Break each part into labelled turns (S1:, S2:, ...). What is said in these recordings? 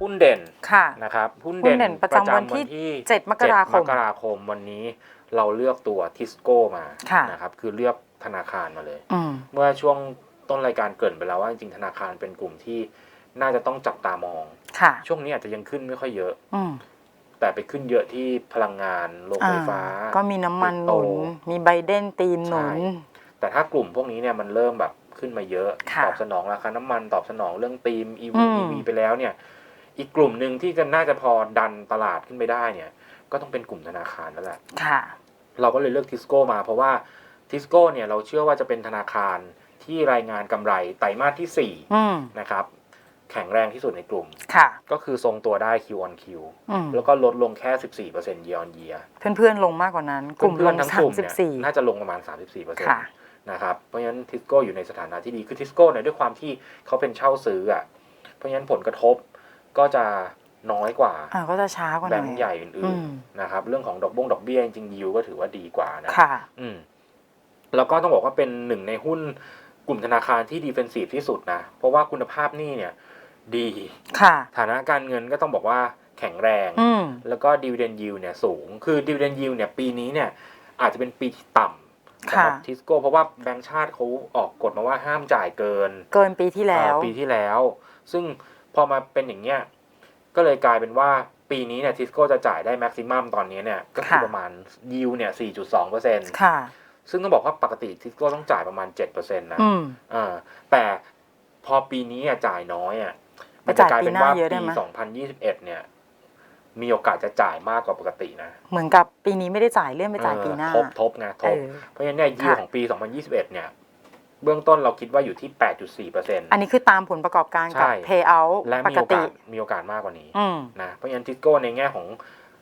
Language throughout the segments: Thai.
S1: หุ้นเด่น
S2: ค่ะ
S1: นะครับหุ้น
S2: หุ้
S1: เด่
S2: นเด่นประจำวันที่7มกราคม
S1: 7มกราคมวันนี้เราเลือกตัวทิสโก้มา
S2: ค่ะ
S1: นะครับคือเลือกธนาคารมาเลย
S2: อืม
S1: เมื่อช่วงต้นรายการเกรินไปแล้วว่าจริงๆธนาคารเป็นกลุ่มที่น่าจะต้องจับตามอง
S2: ค่ะ
S1: ช่วงนี้อาจจะยังขึ้นไม่ค่อยเยอะ
S2: อืม
S1: แต่ไปขึ้นเยอะที่พลังงานโรงไฟฟ้า
S2: อ่าก็มีน้ำมันหนุน
S1: คริปโต
S2: มีไบเดนตีมหนุน
S1: ใช่ แต่ถ้ากลุ่มพวกนี้เนี่ยมันเริ่มแบบ ขึ้นมาเยอะ
S2: ค่ะ
S1: ตอบสนองราคาน้ำมันตอบสนองเรื่องตีม EV
S2: อืม
S1: EV ไปแล้วเนี่ย อีกกลุ่มหนึ่งที่จะน่าจะพอดันตลาดขึ้นไปได้เนี่ย ก็ต้องเป็นกลุ่มธนาคารนั่นแหละ
S2: ค่ะ
S1: เราก็เลยเลือกทิสโก้มาเพราะว่าทิสโก้เนี่ยเราเชื่อว่าจะเป็นธนาคารที่รายงานกำไรไตรมาสที่
S2: อืม
S1: 4นะครับ แข็งแรงที่สุดในกลุ่ม
S2: ค่ะ
S1: ก็คือทรงตัวได้ Q on Q
S2: อืม
S1: แล้วก็ลดลงแค่ 14% year on year
S2: เพื่อนๆลงมากกว่านั้น กลุ่มล
S1: เพื่อน
S2: ง
S1: ๆทั้ง
S2: สาก
S1: ลุ่
S2: ม
S1: ม
S2: สิบ
S1: เนี่ย
S2: สี่
S1: น่าจะลงประมาณ 34%
S2: ค่ะ
S1: นะครับ เพราะฉะนั้นทิสโก้อยู่ในสถานะที่ดี คือทิสโก้เนี่ยด้วยความที่เขาเป็นเช่าซื้ออะ เพราะฉะนั้นผลกระทบก็จะน้อยกว่า
S2: อ่าก็จะช้ากว่าห
S1: แบ
S2: น่
S1: ง
S2: อย
S1: ก์ใหญ่
S2: อื
S1: อื่น
S2: ม
S1: ๆนะครับ เรื่องของดอกบงดอกเบี้ยจริงๆยิวก็ถือว่าดีกว่านะ
S2: ค่ะ
S1: อืมแล้วก็ต้องบอกว่าเป็นหนึ่งในหุ้นกลุ่มธนาคารที่ดีเฟนซีฟที่สุดนะ เพราะว่าคุณภาพหนี้เนี่ย ดี
S2: ค่ะ
S1: ฐานะการเงินก็ต้องบอกว่าแข็งแรง
S2: อืม
S1: แล้วก็ดีเวเดนยิวเนี่ยสูง คือดีเวเดนยิวเนี่ยปีนี้เนี่ยอาจจะเป็นปีที่ต่ำสำหรับ
S2: ค่ะ
S1: ทิสโก้เพราะว่าแบงก์ชาติเขาออกกฎมาว่าห้ามจ่ายเกิน
S2: เกินปีที่แล้ว
S1: เอ่อปีที่แล้ว ซึ่งพอมาเป็นอย่างเงี้ยก็เลยกลายเป็นว่าปีนี้เนี่ยทิสโก้จะจ่ายได้แม็กซิมัมตอนนี้เนี่ยก็คือ
S2: ค่ะ
S1: ประมาณยิวเนี่ย4.2เปอร์เซ็นต์
S2: ค่ะ
S1: ซึ่งต้องบอกว่าปกติทิสโก้ต้องจ่ายประมาณ7%นะ
S2: อืม
S1: อ่าแต่พอปีนี้อะจ่ายน้อยอะ
S2: ไป
S1: มันจะ
S2: จ่าย
S1: กลายเป็นว่า
S2: ปีหน้าเยอะได้
S1: ปี
S2: ไหม
S1: 2021 เนี่ย มีโอกาสจะจ่ายมากกว่าปกตินะ
S2: เหมือนกับปีนี้ไม่ได้จ่ายเลื่อนไปจ่ายปีหน้า
S1: เออทบทบไงท
S2: เอบอ
S1: เพราะฉะนั้นเนี่ยยิว
S2: ค่ะ
S1: ของปี 2021 เนี่ย เบื้องต้นเราคิดว่าอยู่ที่ 8.4เปอร์เซ็นต์
S2: อันนี้คือตามผลประกอบการกับ
S1: ใช่
S2: payout
S1: และ
S2: ป
S1: มี
S2: ก
S1: โอกา
S2: ติ
S1: สมีโอกาสมากกว่านี้
S2: อืม
S1: นะ เพราะฉะนั้นทิสโก้ในแง่ของ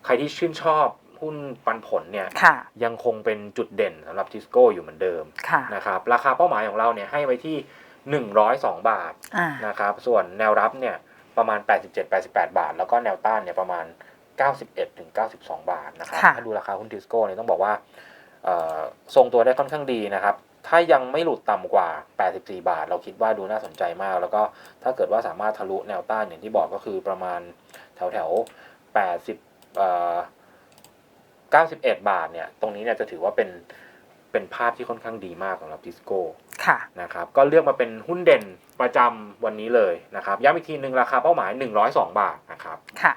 S1: ใครที่ชื่นชอบหุ้นปันผลเนี่ย
S2: ค่ะ
S1: ยังคงเป็นจุดเด่นสำหรับทิสโก้อยู่เหมือนเดิม
S2: ค่ะ
S1: นะครับราคาเป้าหมายของเราเนี่ยให้ไว้ที่ 102 บาท
S2: อ่า
S1: นะครับ ส่วนแนวรับเนี่ยประมาณ 87-88 บาท แล้วก็แนวต้านเนี่ยประมาณ 91ถึง92 บาทนะครับ
S2: ค่ะ
S1: ถ้าดูราคาหุ้นทิสโก้เนี่ยต้องบอกว่าเอ่อทรงตัวได้ค่อนข้างดีนะครับ ถ้ายังไม่หลุดต่ำกว่า 84 บาท เราคิดว่าดูน่าสนใจมาก แล้วก็ถ้าเกิดว่าสามารถทะลุแนวต้านอย่างที่บอกก็คือประมาณแถวแถวๆ80เอ่อ91 บาทเนี่ย ตรงนี้เนี่ยจะถือว่าเป็น เป็นภาพที่ค่อนข้างดีมากสำหรับทิสโก้
S2: ค่ะ
S1: นะครับก็เลือกมาเป็นหุ้นเด่นประจำวันนี้เลยนะครับย้ำอีกทีหนึ่งราคาเป้าหมาย 102 บาทนะครับ
S2: ค่ะ